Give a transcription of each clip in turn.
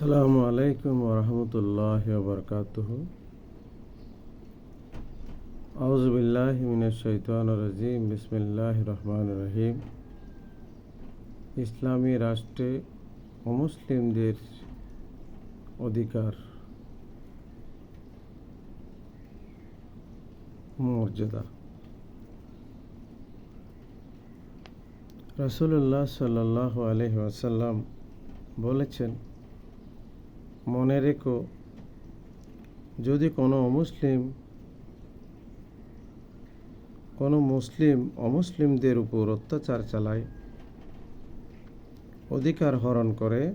আসসালামু আলাইকুম ওরহমতুল্লাহ বরকাতুহ। আউজবিল্লাহ মিনাশাইতান রাজিম। বিসমিল্লাহ রহমান রহিম। ইসলামী রাষ্ট্রে অমুসলিমদের অধিকার, মর্যাদা। রসুল্লাহ সাল্লাহ আলহি আসাল্লাম বলেছেন মনে রেখো, যদি কোনো অমুসলিম, কোনো মুসলিম অমুসলিমদের উপর অত্যাচার চালায়, অধিকার হরণ করে,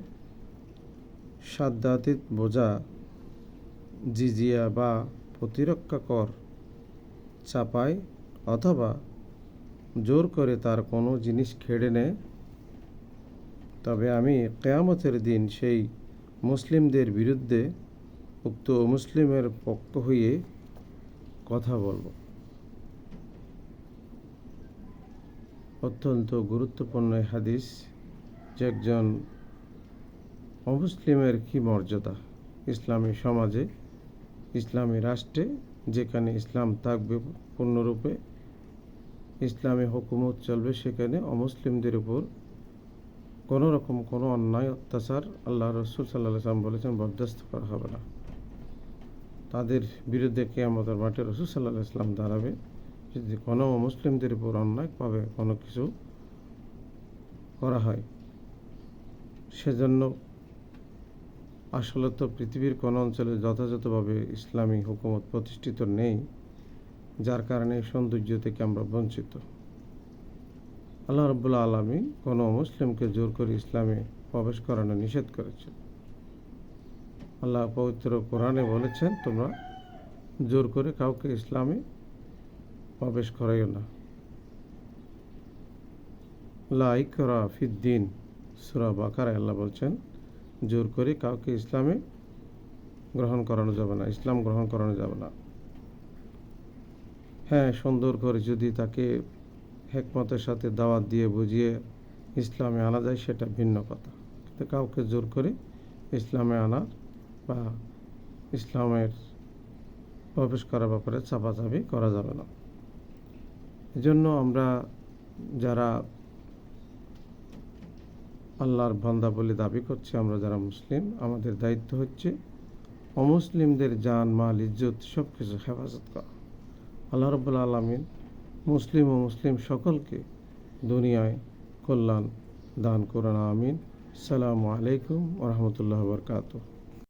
সাদ্দাতিত বোঝা, জিজিয়া বা প্রতিরক্ষা কর চাপায় অথবা জোর করে তার কোনো জিনিস খেড়ে নেয়, তবে আমি কেয়ামতের দিন সেই মুসলিমদের বিরুদ্ধে উক্ত মুসলিমের পক্ষ হয়ে কথা বলব। অত্যন্ত গুরুত্বপূর্ণ হাদিস যে একজন অমুসলিমের কি মর্যাদা ইসলামী সমাজে, ইসলামী রাষ্ট্রে, যেখানে ইসলাম থাকবে পূর্ণরূপে, ইসলামী হুকুমত চলবে সেখানে অমুসলিমদের উপর কোনো রকম কোনো অন্যায়, অত্যাচার আল্লাহ রসুল সাল্লাহ সাল্লাম বলেছেন বরদাস্ত করা হবে না। তাদের বিরুদ্ধে কেয়ামতের মাঠে রসুল সাল্লাহ ইসলাম দাঁড়াবে। যদি কোনো মুসলিমদের উপর অন্যায় পাবে, কোনো কিছু করা হয়, সেজন্য আসলে তো পৃথিবীর কোনো অঞ্চলে যথাযথভাবে ইসলামী হুকুমত প্রতিষ্ঠিত নেই, যার কারণে সৌন্দর্য থেকে আমরা বঞ্চিত। আল্লাহ রব্বুল্লা আলমী কোনো মুসলিমকে জোর করে ইসলামে প্রবেশ করানো নিষেধ করেছেন। আল্লাহ পবিত্র কোরআনে বলেছেন, তোমরা জোর করে কাউকে ইসলামে প্রবেশ করাইও না। লাইকরা ফিদ্দিন, সুরা বাকার আল্লাহ বলছেন, জোর করে কাউকে ইসলামে গ্রহণ করানো যাবে না, ইসলাম গ্রহণ করানো যাবে না। হ্যাঁ সুন্দর করে যদি তাকে হেকমতের সাথে দাওয়াত দিয়ে বুঝিয়ে ইসলামে আনা যায় সেটা ভিন্ন কথা। কিন্তু কাউকে জোর করে ইসলামে আনা বা ইসলামের প্রবেশ করার ব্যাপারে চাপাচাপি করা যাবে না। এজন্য আমরা যারা আল্লাহর বান্দা বলে দাবি করছি, আমরা যারা মুসলিম, আমাদের দায়িত্ব হচ্ছে অমুসলিমদের জান, মাল, ইজ্জত সব কিছু হেফাজত করা। আল্লাহ রব্বুল আলমিন মুসলিম ও মুসলিম সকলকে দুনিয়ায় কল্যাণ দান করুন আমিন। সালামু আলাইকুম রহমতুল্লাহ বরকাত